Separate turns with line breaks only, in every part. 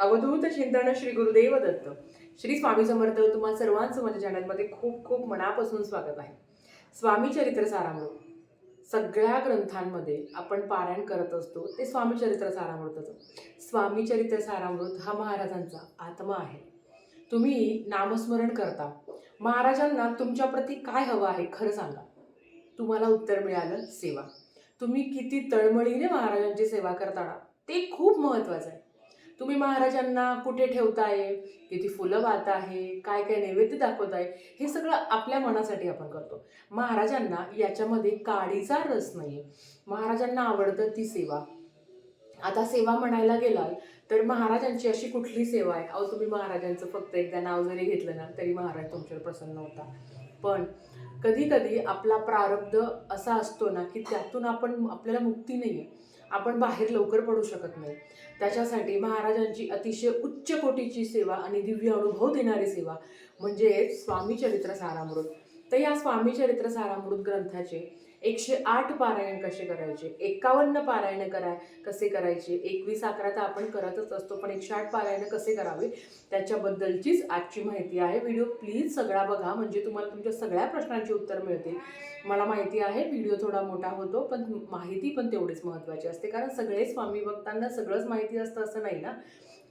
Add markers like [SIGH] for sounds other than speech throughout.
अवधूत चिंतन श्री गुरुदेव दत्त. श्री स्वामी समर्थ तुम्हा सर्वांचं माझ्या चॅनलमध्ये खूप खूप मनापासून स्वागत आहे. स्वामी चरित्र सारामृत. सगळ्या ग्रंथांमध्ये आपण पारायण करत असतो ते स्वामी चरित्र सारामृताचं. स्वामी चरित्र सारामृत हा महाराजांचा आत्मा आहे. तुम्ही नामस्मरण करता. महाराजांना तुमच्याप्रती काय हवं आहे खरं सांगा. तुम्हाला उत्तर मिळालं सेवा. तुम्ही किती तळमळीने महाराजांची सेवा करताना ते खूप महत्त्वाचं आहे. तुम्ही महाराजांना कुठे ठेवताय? किती फुलं वाहत आहे? काय काय नैवेद्य दाखवत आहे? हे सगळं आपल्या मनासाठी आपण करतो. महाराजांना याच्यामध्ये काडीचा रस नाही महाराजांना आवडतं ती सेवा. आता सेवा म्हणायला गेलाल तर महाराजांची अशी कुठली सेवा आहे? अहो तुम्ही महाराजांचं फक्त एकदा नाव जरी घेतलं ना तरी महाराज तुमच्यावर प्रसन्न होता. पण कधी कधी आपला प्रारब्ध असा असतो ना की त्यातून आपण आपल्याला मुक्ती नाही आहे आपण बाहेर लवकर पडू शकत नाही. त्याच्यासाठी महाराजांची अतिशय उच्च कोटीची सेवा आणि दिव्य अनुभव देणारी सेवा म्हणजे स्वामी चरित्र सारामृत. तर या स्वामी चरित्र सारामृत ग्रंथाचे एकशे आठ पारायण कसे करायचे? एकावन्न पारायण कराय कसे करायचे? एकवीस अकरा तर आपण करतच असतो पण एकशे आठ पारायण कसे करावे? त्याच्याबद्दलचीच आजची माहिती आहे. व्हिडिओ प्लीज सगळा बघा म्हणजे तुम्हाला तुमच्या सगळ्या प्रश्नांची उत्तर मिळतील. मला माहिती आहे व्हिडिओ थोडा मोठा होतो पण माहिती पण तेवढीच महत्त्वाची असते कारण सगळे स्वामी बघताना सगळंच माहिती असतं असं नाही ना?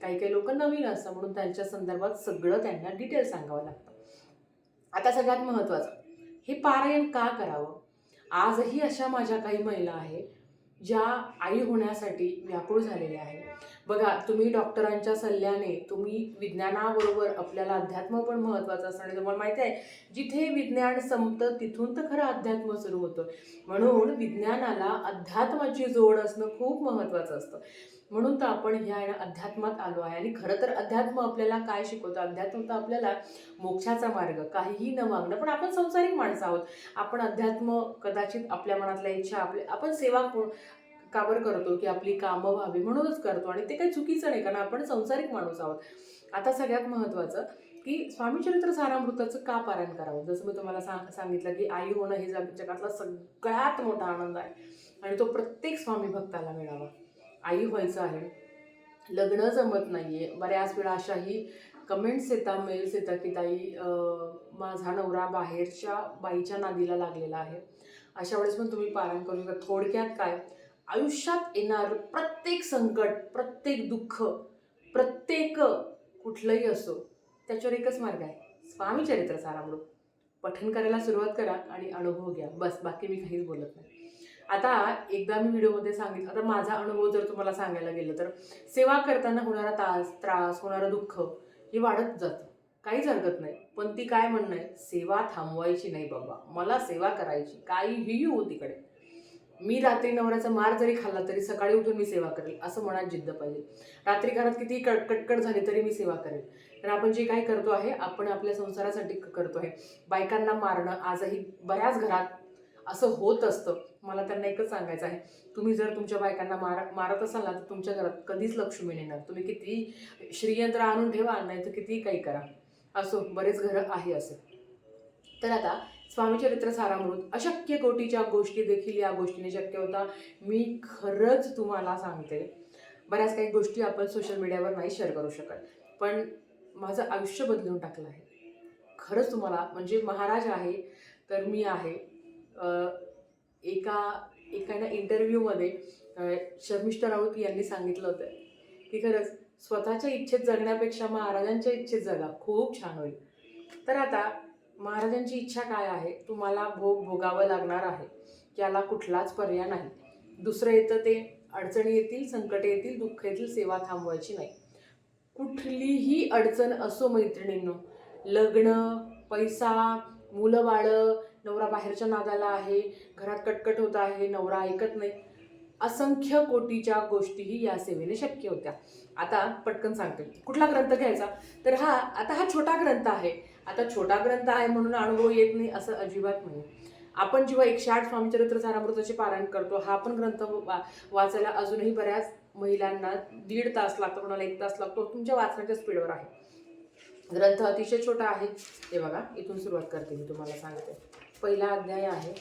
काही काही लोक नवीन असतात म्हणून त्यांच्या संदर्भात सगळं त्यांना डिटेल सांगावं लागतं. आता सगळ्यात महत्त्वाचं हे पारायण का करावं? आजही अशा माझ्या काही महिला आहे ज्या आई होण्यासाठी व्याकुळ झालेल्या आहेत. बघा तुम्ही डॉक्टरांच्या सल्ल्याने तुम्ही विज्ञानाबरोबर आपल्याला अध्यात्म पण महत्त्वाचं असतं. आणि तुम्हाला माहिती आहे जिथे विज्ञान संपतं तिथून तर खरं अध्यात्म सुरू होतं. म्हणून विज्ञानाला अध्यात्माची जोड असणं खूप महत्त्वाचं असतं. म्हणून तर आपण ह्या अध्यात्मात आलो आहे. आणि खरं तर अध्यात्म आपल्याला काय शिकवतं? अध्यात्म तर आपल्याला मोक्षाचा मार्ग काहीही न मागणं. पण आपण संसारिक माणसं आहोत. आपण अध्यात्म कदाचित आपल्या मनातल्या इच्छा आपल्या आपण सेवा को- का बरं करतो की आपली कामं व्हावी म्हणूनच करतो. आणि ते काही चुकीचं नाही कारण आपण संसारिक माणूस आहोत. आता सगळ्यात महत्त्वाचं की स्वामीचरित्र सारामृताचं का पारायण करावं? जसं मी तुम्हाला सांग सांगितलं की आई होणं हे जगातला सगळ्यात मोठा आनंद आहे. आणि तो प्रत्येक स्वामी भक्ताला मिळावा. आई व्हायचं आहे. लग्न जमत नाही आहे बऱ्याच वेळा अशाही कमेंट्स येतात मेल्स येतात की ताई माझा नवरा बाहेरच्या बाईच्या नादीला लागलेला आहे. अशा वेळेस पण तुम्ही पारायण करू शकता. थोडक्यात काय? आयुष्यात येणार प्रत्येक संकट प्रत्येक दुःख प्रत्येक कुठलंही असो त्याच्यावर एकच मार्ग आहे. स्वामी चरित्र सारामृत. पठन करायला सुरुवात करा आणि अनुभव घ्या. बस बाकी मी काहीच बोलत नाही. आता एकदा मी व्हिडिओमध्ये सांगितलं आता माझा अनुभव जर तुम्हाला सांगायला गेलं तर सेवा करताना होणारा तास त्रास होणारं दुःख हे वाढत जातं. काहीच हरकत नाही. पण ती काय म्हणणं आहे? सेवा थांबवायची नाही बाबा. मला सेवा करायची. काहीही होऊ तिकडे. मी रात्री नवऱ्याचा मार जरी खाल्ला तरी सकाळी उठून मी सेवा करेल असं मनात जिद्द पाहिजे. रात्री घरात किती कट कटकट झाली तरी मी सेवा करेल. तर आपण जे काही करतो आहे आपण आपल्या संसारासाठी करतो आहे. बायकांना मारणं आजही बऱ्याच घरात असं होत असतं. मला त्यांना एकच सांगायचं आहे. तुम्ही जर तुमच्या बायकांना मार मारत असाल ना तर तुमच्या घरात कधीच लक्ष्मी येणार. तुम्ही किती श्रीयंत्र आणून ठेवा नाही तर कितीही काही करा. असो बरेच घरं आहे असं. तर आता स्वामीचरित्र सारामृत अशक्य कोटीच्या गोष्टी देखील या गोष्टीने शक्य होता. मी खरंच तुम्हाला सांगते बऱ्याच काही गोष्टी आपण सोशल मीडियावर नाही शेअर करू शकत. पण माझं आयुष्य बदलून टाकलं आहे. खरंच तुम्हाला म्हणजे महाराज आहे तर मी आहे. एका एखाद्या इंटरव्ह्यूमध्ये शर्मिष्ठा राऊत यांनी सांगितलं होतं की खरंच स्वतःच्या इच्छेत जगण्यापेक्षा महाराजांच्या इच्छेत जगा खूप छान होईल. तर आता महाराजांची इच्छा काय आहे? तुम्हाला भोग भोगावं लागणार आहे. याला कुठलाच पर्याय नाही. दुसरं येतं ते अडचणी येतील संकटे येतील दुःख येतील सेवा थांबवायची नाही. कुठलीही अडचण असो मैत्रिणींनो लग्न पैसा मुलं बाळं नवरा बाहेरच्या नादाला आहे घरात कटकट होत आहे नवरा ऐकत नाही असंख्य कोटीच्या गोष्टीही या सेवेने शक्य होत्या. आता पटकन सांगते. कुठला ग्रंथ घ्यायचा? तर हा आता हा छोटा ग्रंथ आहे. आता छोटा ग्रंथ आहे म्हणून अनुभव येत नाही असं अजिबात नाही. आपण जेव्हा एकशे आठ स्वामीचरित्र सारामृताचे पारायण करतो हा पण ग्रंथ वा वाचायला अजूनही बऱ्याच महिलांना दीड तास लागतो कोणाला एक तास लागतो तुमच्या वाचण्याच्या स्पीडवर आहे. ग्रंथ अतिशय छोटा आहे. हे बघा इथून सुरुवात करते मी तुम्हाला सांगते. पहिला अध्याय आहे.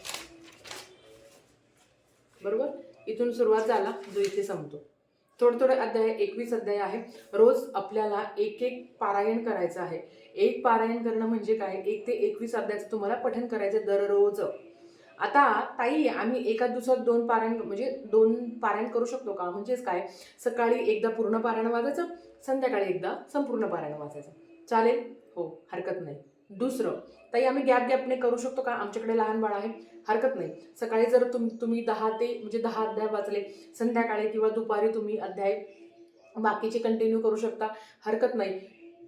बरोबर? इथून सुरुवात झाला जो इथे संपतो. थोडे थोडे अध्याय एकवीस अध्याय आहे. रोज आपल्याला एक एक पारायण करायचं आहे. एक पारायण करणं म्हणजे काय? एक ते एकवीस अध्यायाचं तुम्हाला पठण करायचं दररोज. आता ताई आम्ही एका दिवसात दोन पारायण म्हणजे दोन पारायण करू शकतो का? म्हणजेच काय? सकाळी एकदा पूर्ण पारायण वाजायचं संध्याकाळी एकदा संपूर्ण पारायण वाजायचं. चालेल? हो हरकत नाही. दुसरं ताई आम्ही गॅप गॅपने करू शकतो का? आमच्याकडे लहान बाळ आहे. हरकत नाही. सकाळी जर तुम तुम्ही दहा ते म्हणजे दहा अध्याय वाचले संध्याकाळी किंवा दुपारी तुम्ही अध्याय बाकीचे कंटिन्यू करू शकता. हरकत नाही.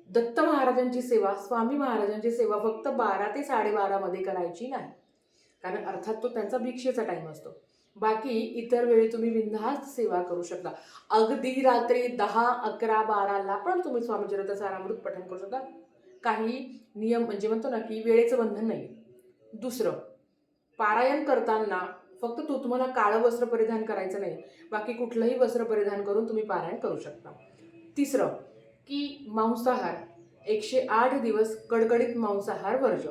दत्त महाराजांची सेवा स्वामी महाराजांची सेवा फक्त बारा ते साडेबारामध्ये करायची नाही. कारण अर्थात तो त्यांचा भिक्षेचा टाईम असतो. बाकी इतर वेळी तुम्ही बिनधास्त सेवा करू शकता. अगदी रात्री दहा अकरा बाराला पण तुम्ही स्वामीचरित्र सारामृत पठण करू शकता. काही नियम म्हणजे म्हणतो ना की वेळेचं बंधन नाही. दुसरं पारायण करताना फक्त तू तुम्हाला काळं वस्त्र परिधान करायचं नाही बाकी कुठलंही वस्त्र परिधान करून तुम्ही पारायण करू शकता. तिसरं की मांसाहार एकशे आठ दिवस कडकडीत मांसाहार वर्ज.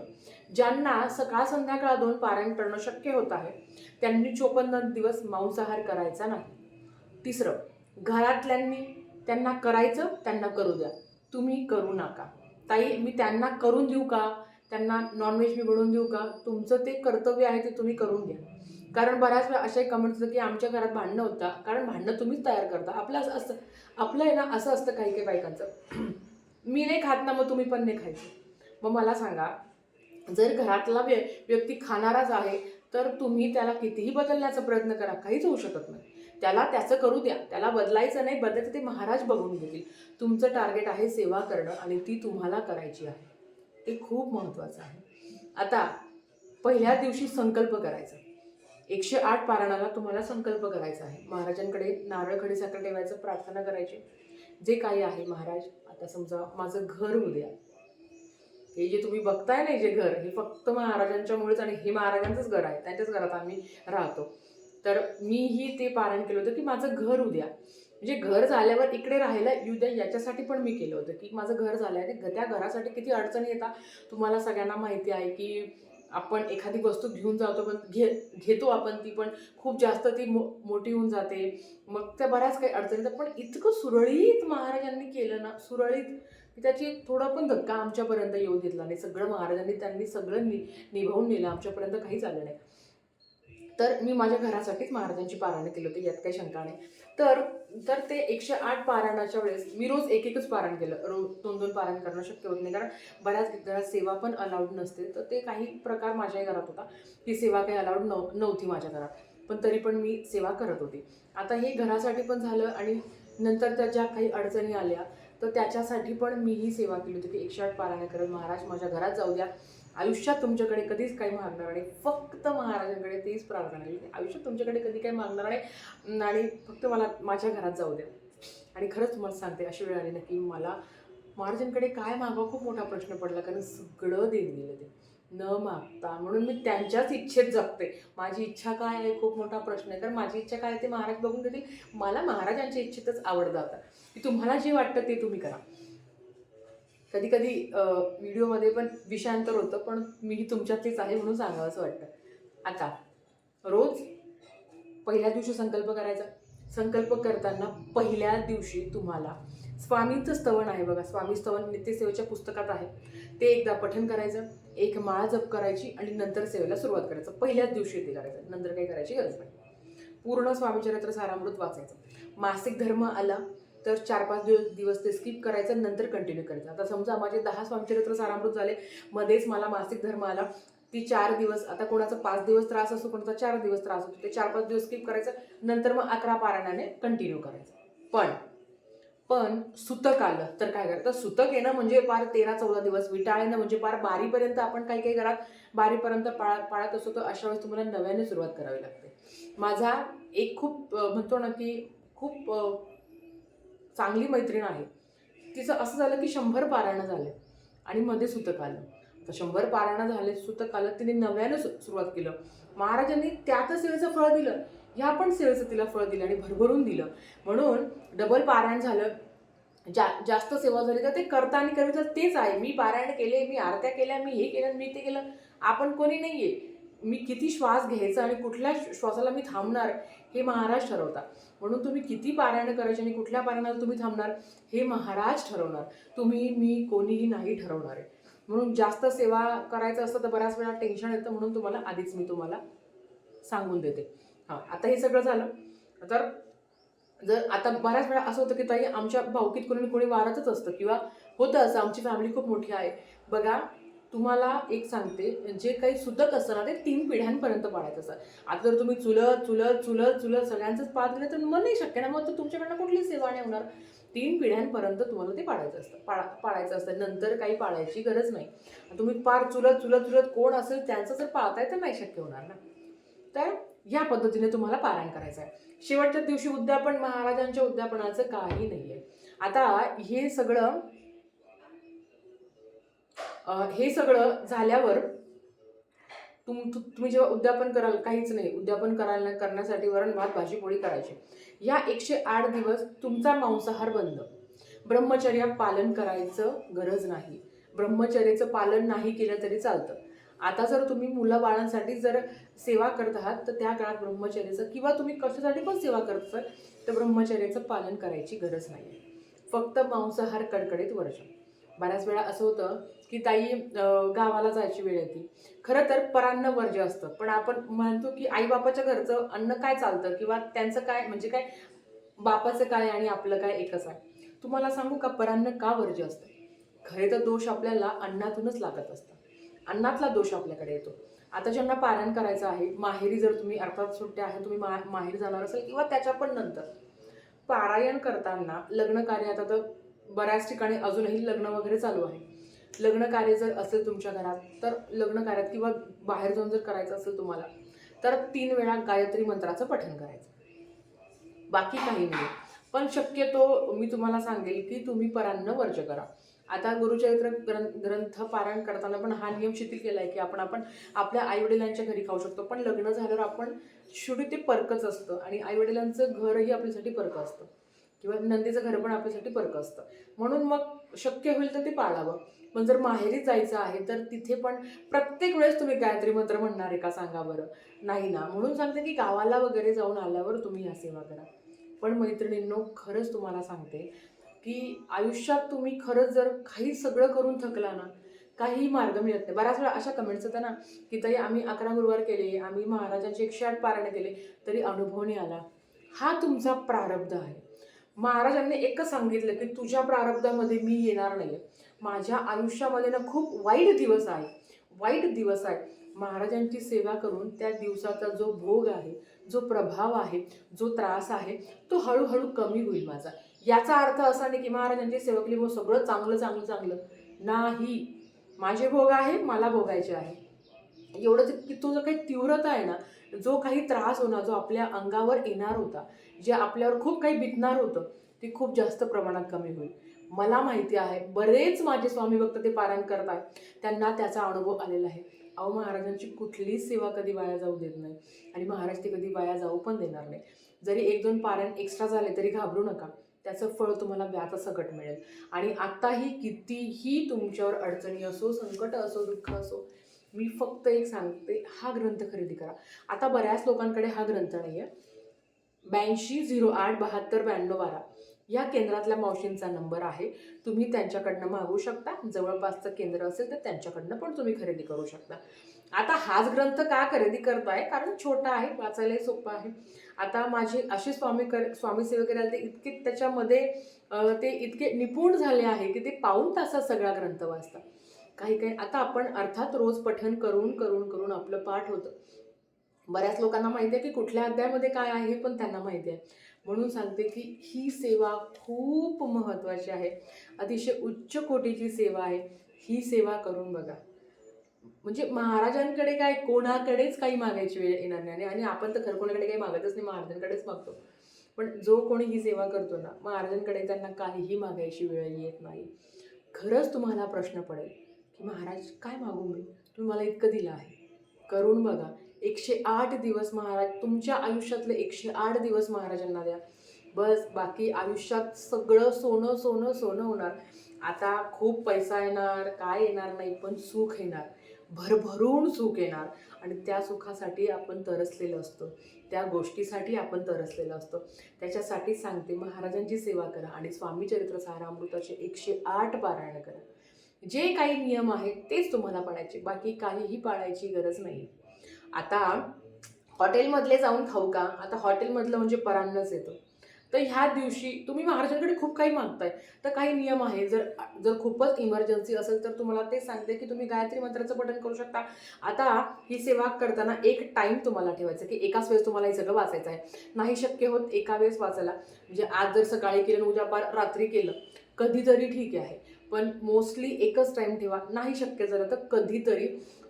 ज्यांना सकाळ संध्याकाळ दोन पारायण करणं शक्य होत आहे त्यांनी चोपन्न दिवस मांसाहार करायचा नाही. तिसरं घरातल्यांनी त्यांना करायचं त्यांना करू द्या. तुम्ही करू नका. ताई मी त्यांना करून देऊ का? त्यांना नॉनव्हेज मी बनवून देऊ का? तुमचं ते कर्तव्य आहे ते तुम्ही करून घ्या. कारण बऱ्याच वेळा अशाही कमेंट्स होतं की आमच्या घरात भांडणं होता. कारण भांडणं तुम्हीच तयार करता. आपलं असं असतं. आपलं आहे ना असं असतं काही काही बायकांचं. [CLEARS THROAT] मी नाही खात ना मग तुम्ही पण नाही खायचं. मग मला सांगा जर घरातला व्य व्यक्ती खाणाराच आहे तर तुम्ही त्याला कितीही बदलण्याचा प्रयत्न करा. काहीच होऊ शकत नाही. त्याला त्याचं करू द्या. त्याला बदलायचं नाही. बदलायचं ते महाराज बघून घेतील. तुमचं टार्गेट आहे सेवा करणं आणि ती तुम्हाला करायची आहे. ते खूप महत्त्वाचं आहे. आता पहिल्या दिवशी संकल्प करायचा. एकशे आठ पारणाला तुम्हाला संकल्प करायचा आहे. महाराजांकडे नारळ खडीसाखर ठेवायचं प्रार्थना करायची. जे काही आहे महाराज आता समजा माझं घर उद्या. हे जे तुम्ही बघताय ना जे घर हे फक्त महाराजांच्यामुळेच आणि हे महाराजांचंच घर आहे. त्यांच्याच घरात आम्ही राहतो. तर मीही ते पारण केलं होतं की माझं घर उद्या. म्हणजे घर झाल्यावर इकडे राहायला येऊ द्या याच्यासाठी पण मी केलं होतं. की माझं घर झालं आहे ते त्या घरासाठी किती अडचणी येतात. तुम्हाला सगळ्यांना माहिती आहे की आपण एखादी वस्तू घेऊन जातो पण घे घेतो आपण ती पण खूप जास्त ती मो मोठी होऊन जाते. मग त्या बऱ्याच काही अडचणी येतात. पण इतकं सुरळीत महाराजांनी केलं ना सुरळीत. त्याची थोडा पण धक्का आमच्यापर्यंत येऊ दिला नाही. सगळं महाराजांनी त्यांनी सगळं नि निभावून नेलं. आमच्यापर्यंत काहीच आलं नाही. तर मी माझ्या घरासाठीच महाराजांची पारायणं केली होती यात काही शंका नाही. तर तर ते एकशे आठ पारायणाच्या वेळेस मी रोज एक एकच पारायण केलं. रोज दोन दोन पारायण करणं शक्य होत नाही कारण बऱ्याच घरात सेवा पण अलाउड नसते. तर ते काही प्रकार माझ्याही घरात होता की सेवा काही अलाउड नव नव्हती माझ्या घरात. पण तरी पण मी सेवा करत होती. आता हे घरासाठी पण झालं आणि नंतर त्या ज्या काही अडचणी आल्या तर त्याच्यासाठी पण मी ही सेवा केली होती की एकशे आठ पारायण करत महाराज माझ्या घरात जाऊ द्या. आयुष्यात तुमच्याकडे कधीच काही मागणार नाही. फक्त महाराजांकडे तीच प्रार्थना केली. आयुष्यात तुमच्याकडे कधी काही मागणार नाही. आणि फक्त मला माझ्या घरात जाऊ द्या. आणि खरंच तुम्हाला सांगते अशी वेळ आली ना की मला महाराजांकडे काय मागवा खूप मोठा प्रश्न पडला. कारण सगळं देत गेलं ते. न मागता. म्हणून मी त्यांच्याच इच्छेत जगते. माझी इच्छा काय आहे? खूप मोठा प्रश्न आहे. तर माझी इच्छा काय आहे ते महाराज बघून घेतील. मला महाराजांच्या इच्छेतच आवड जातं की तुम्हाला जे वाटतं ते तुम्ही करा. कधी कधी व्हिडिओमध्ये पण विषयांतर होतं पण मीही तुमच्यातलीच आहे म्हणून सांगावं असं वाटतं. आता रोज पहिल्या दिवशी संकल्प करायचा. संकल्प करताना पहिल्या दिवशी तुम्हाला स्वामींचं स्तवन आहे बघा. स्वामी स्तवन नित्यसेवेच्या पुस्तकात आहे. ते एकदा पठन करायचं. एक माळा जप करायची आणि नंतर सेवेला सुरुवात करायचं. पहिल्याच दिवशी ते करायचं. नंतर काही करायची गरज नाही. पूर्ण स्वामीचरित्र सारामृत वाचायचं. मासिक धर्म आला तर चार पाच दिवस दिवस ते स्किप करायचं नंतर कंटिन्यू करायचं. आता समजा माझे दहा स्वामीचरित्र सारामृत झाले. मध्येच मला मासिक धर्म आला. ती चार दिवस आता कोणाचा पाच दिवस त्रास असतो कोणाचा चार दिवस त्रास असतो ते चार पाच दिवस स्किप करायचं. नंतर मग अकरा पारायणाने कंटिन्यू करायचं. पण पण सुतक आलं. तर काय करायचं सुतक येणं म्हणजे पार तेरा चौदा दिवस विटाळ येणं म्हणजे पार बारीपर्यंत आपण काही काही घरात बारीपर्यंत पाळ पाळत असतो तर अशा वेळेस तुम्हाला नव्याने सुरुवात करावी लागते. माझा एक खूप म्हणतो ना की खूप चांगली मैत्रीण आहे. तिचं असं झालं की शंभर पारायणं झाले आणि मध्ये सुतक आलं. तर शंभर पारायणं झाले सुतक आलं तिने नव्यानं सु सुरुवात केलं. महाराजांनी त्यातच सेवेचं फळ दिलं. ह्या पण सेवेचं तिला फळ दिलं आणि भरभरून दिलं. म्हणून डबल पारायण झालं. जा जास्त सेवा झाली तर ते करता आणि करता तेच आहे. मी पारायण केले मी आरत्या केल्या मी हे केलं मी ते केलं. आपण कोणी नाही आहे मी किती श्वास घ्यायचा आणि कुठल्या श्वासाला मी थांबणार हे महाराज ठरवता म्हणून तुम्ही किती पारायण करायचे आणि कुठल्या पारायणाला तुम्ही थांबणार हे महाराज ठरवणार. तुम्ही मी कोणीही नाही ठरवणार आहे. म्हणून जास्त सेवा करायचं असतं तर बऱ्याच वेळा टेन्शन येतं म्हणून तुम्हाला आधीच मी तुम्हाला सांगून देते. हां आता हे सगळं झालं. तर जर आता बऱ्याच वेळा असं होतं की ताई आमच्या भाऊकीत कोणी कोणी वारतच असतं किंवा होतं असं आमची फॅमिली खूप मोठी आहे. बघा तुम्हाला एक सांगते जे काही सुतक असतं ना ते तीन पिढ्यांपर्यंत पाळायचं असतं. आता जर तुम्ही चुलत चुलत चुलत चुलत सगळ्यांचंच पाळत गेलं तर मग नाही शक्य ना मग तर तुमच्याकडनं कुठली सेवा नाही होणार. तीन पिढ्यांपर्यंत तुम्हाला ते पाळायचं असतं. पाळा पाळायचं असतं. नंतर काही पाळायची गरज नाही. तुम्ही पार चुलत चुलत चुलत कोण असेल त्यांचं जर पाळताय तर नाही शक्य होणार ना. तर ह्या पद्धतीने तुम्हाला पारायण करायचं आहे शेवटच्या दिवशी उद्यापन महाराजांच्या उद्यापनाचं काही नाही आहे आता हे सगळं हे सगळं झाल्यावर तुम तु- तुम्ही जेव्हा उद्यापन कराल काहीच नाही. उद्यापन करायला करण्यासाठी वरण भात भाजी पोळी करायची. या एकशे आठ दिवस तुमचा मांसाहार बंद. ब्रह्मचर्या पालन करायचं गरज नाही. ब्रह्मचर्याचं पालन नाही केलं तरी चालतं. आता जर तुम्ही मुलं बाळांसाठी जर सेवा करत आहात तर त्या काळात ब्रह्मचर्याचं किंवा तुम्ही कशासाठी पण सेवा करत असाल तर ब्रह्मचर्याचं पालन करायची गरज नाही फक्त मांसाहार कडकडीत वर्ष. बऱ्याच वेळा असं होतं की ताई गावाला जायची वेळ येते. खरं तर परान्न वर्ज्य असतं. पण आपण म्हणतो की आईबापाच्या घरचं अन्न काय चालतं किंवा त्यांचं काय म्हणजे काय? बापाचं काय आणि आपलं काय एकच आहे? तुम्हाला सांगू का परान्न का वर्ज्य असतं? खरे तर दोष आपल्याला अन्नातूनच लागत असतं अन्नातला दोष आपल्याकडे येतो. आता ज्यांना पारायण करायचं आहे माहेरी जर तुम्ही अर्थात सुट्ट्या आहे तुम्ही मा माहेर जाणार असेल किंवा त्याच्या पण नंतर पारायण करताना लग्न कार्य आता तर बऱ्याच ठिकाणी अजूनही लग्न वगैरे चालू आहे. लग्न कार्य जर असेल तुमच्या घरात तर लग्न कार्यात किंवा बाहेर जाऊन जर करायचं असेल तुम्हाला तर तीन वेळा गायत्री मंत्राचं पठण करायचं. बाकी काही नाही. पण शक्यतो मी तुम्हाला सांगेल की तुम्ही परान्न वर्ज करा. आता गुरुचरित्र ग्रंथ ग्रंथ पारायण करताना पण हा नियम शिथिल केला आहे की आपण आपण आपल्या आईवडिलांच्या घरी खाऊ शकतो. पण लग्न झाल्यावर आपण शेवटी ते परकच असतं आणि आईवडिलांचं घरही आपल्यासाठी परकं असतं. किंवा नंदीचं घर पण आपल्यासाठी परकं असतं. म्हणून मग शक्य होईल तर ते पाळावं. पण जर माहेरी जायचं आहे तर तिथे पण प्रत्येक वेळेस तुम्ही गायत्री मंत्र म्हणणार आहे का सांगा बरं. नाही ना. म्हणून सांगते की गावाला वगैरे जाऊन आल्यावर तुम्ही ह्या सेवा करा. पण मैत्रिणींनो खरंच तुम्हाला सांगते की आयुष्यात तुम्ही खरंच जर काही सगळं करून थकला ना काही मार्ग मिळत नाही. बऱ्याच वेळा अशा कमेंट्स येतात ना की ताई आम्ही अकरा गुरुवार केले आम्ही महाराजांचे एकशे आठ पारायण केले तरी अनुभव नाही आला. हा तुमचा प्रारब्ध आहे. महाराजांनी एकच सांगितलं की तुझ्या प्रारब्धामध्ये मी येणार नाही माझ्या आयुष्यामध्ये ना खूप वाईट दिवस आहे. वाईट दिवस आहे. महाराजांची सेवा करून त्या दिवसाचा जो भोग आहे जो प्रभाव आहे जो त्रास आहे तो हळूहळू कमी होईल माझा. याचा अर्थ असा नाही की महाराजांची सेवकली व सगळं चांगलं चांगलं चांगलं. नाही. माझे भोग आहे मला भोगायचे आहे एवढं की तो जो काही तीव्रता आहे ना जो काही त्रास होणार जो आपल्या अंगावर येणार होता जे आपल्यावर खूप काही बितणार होतं ते खूप जास्त प्रमाणात कमी होईल. मला माहिती आहे बरेच माझे स्वामी भक्त ते पारायण करतात त्यांना त्याचा अनुभव आलेला आहे. अहो महाराजांची कुठलीच सेवा कधी वाया जाऊ देत नाही. आणि महाराज ते कधी वाया जाऊ पण देणार नाही. जरी एक दोन पारायण एक्स्ट्रा झाले तरी घाबरू नका. त्याचं फळ तुम्हाला व्याजासकट मिळेल. आणि आत्ताही कितीही तुमच्यावर अडचणी असो संकट असो दुःख असो मी फक्त एक सांगते हा ग्रंथ खरेदी करा. आता बऱ्याच लोकांकडे हा ग्रंथ नाही आहे ब्याऐंशी झिरो आठ बहात्तर ब्याण्णव बारा या केंद्रातल्या मावशींचा नंबर आहे. तुम्ही त्यांच्याकडनं मागू शकता. जवळपासचं केंद्र असेल तर त्यांच्याकडनं पण तुम्ही खरेदी करू शकता. आता हाच ग्रंथ का खरेदी करताय? कारण छोटा आहे वाचायलाही सोपा आहे. आता माझे असे स्वामी कर स्वामी सेवक आले ते इतके त्याच्यामध्ये ते इतके निपुण झाले आहे की ते पाऊण तासात सगळा ग्रंथ वाचतात. काही काही आता आपण अर्थात रोज पठन करून करून करून आपलं पाठ होतं. बऱ्याच लोकांना माहिती आहे की कुठल्या अध्यायामध्ये काय आहे हे पण त्यांना माहिती आहे. म्हणून सांगते की ही सेवा खूप महत्त्वाची आहे. अतिशय उच्च कोटीची सेवा आहे. ही सेवा करून बघा. म्हणजे महाराजांकडे काय कोणाकडेच काही मागायची वेळ येणार नाही. आणि आपण तर खरं कोणाकडे काही मागतच नाही महाराजांकडेच मागतो. पण जो कोणी ही सेवा करतो ना महाराजांकडे त्यांना काहीही मागायची वेळ येत नाही. खरंच तुम्हाला प्रश्न पडेल की महाराज काय मागू मी? तुम्ही मला इतकं दिलं आहे. करून बघा. एकशे आठ दिवस महाराज तुमच्या आयुष्यातले एकशे आठ दिवस महाराजांना द्या. बस बाकी आयुष्यात सगळं सोनं सोनं सोनं होणार. आता खूप पैसा येणार काय येणार नाही पण सुख येणार. भरभरून सुख येणार आणि त्या सुखासाठी आपण तरसलेलं असतो. त्या गोष्टीसाठी आपण तरसलेलं असतो. त्याच्यासाठी सांगते महाराजांची सेवा करा आणि स्वामी चरित्र सारामृताचे एकशे आठ पारायण करा. जे काही नियम आहेत तेच तुम्हाला पाळायचे. बाकी काहीही पाळायची गरज नाही आता हॉटेलमधले जाऊन खाऊ का? आता हॉटेलमधलं म्हणजे परान्नच येतं. तर ह्या दिवशी तुम्ही महाराजांकडे खूप काही मागताय. तर काही नियम आहे जर जर खूपच इमर्जन्सी असेल तर तुम्हाला ते सांगते की तुम्ही गायत्री मंत्राचं पठण करू शकता. आता ही सेवा करताना एक टाईम तुम्हाला ठेवायचा की एकाच वेळेस तुम्हाला हे सगळं वाचायचं आहे. नाही शक्य होत एका वेळेस वाचायला. म्हणजे आज जर सकाळी केलं उद्या पार रात्री केलं. कधीतरी ठीक आहे. पण मोस्टली एकच टाईम ठेवा. नाही शक्य झालं तर कधीतरी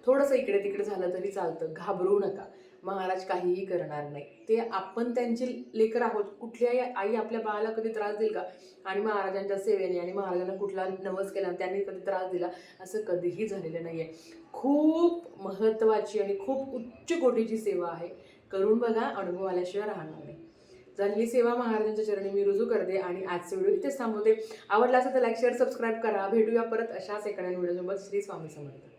थोडंसं इकडे तिकडे झालं तरी चालतं. घाबरू नका. महाराज काहीही करणार नाही. ते आपण त्यांचे लेकर आहोत. कुठल्याही आई आपल्या बाळाला कधी त्रास देईल का? आणि महाराजांच्या सेवेने आणि महाराजांना कुठला नवस केला त्यांनी कधी त्रास दिला? असं कधीही झालेलं नाही आहे खूप महत्त्वाची आणि खूप उच्च कोटीची सेवा आहे. करून बघा अनुभव आल्याशिवाय राहणार नाही. झालेली सेवा महाराजांच्या चरणी मी रुजू करते आणि आजचे व्हिडिओ इथेच थांबवते. आवडला असेल तर लाईक शेअर सबस्क्राईब करा. भेटूया परत अशाच एखाद्या व्हिडिओसोबत. श्री स्वामी समर्थ.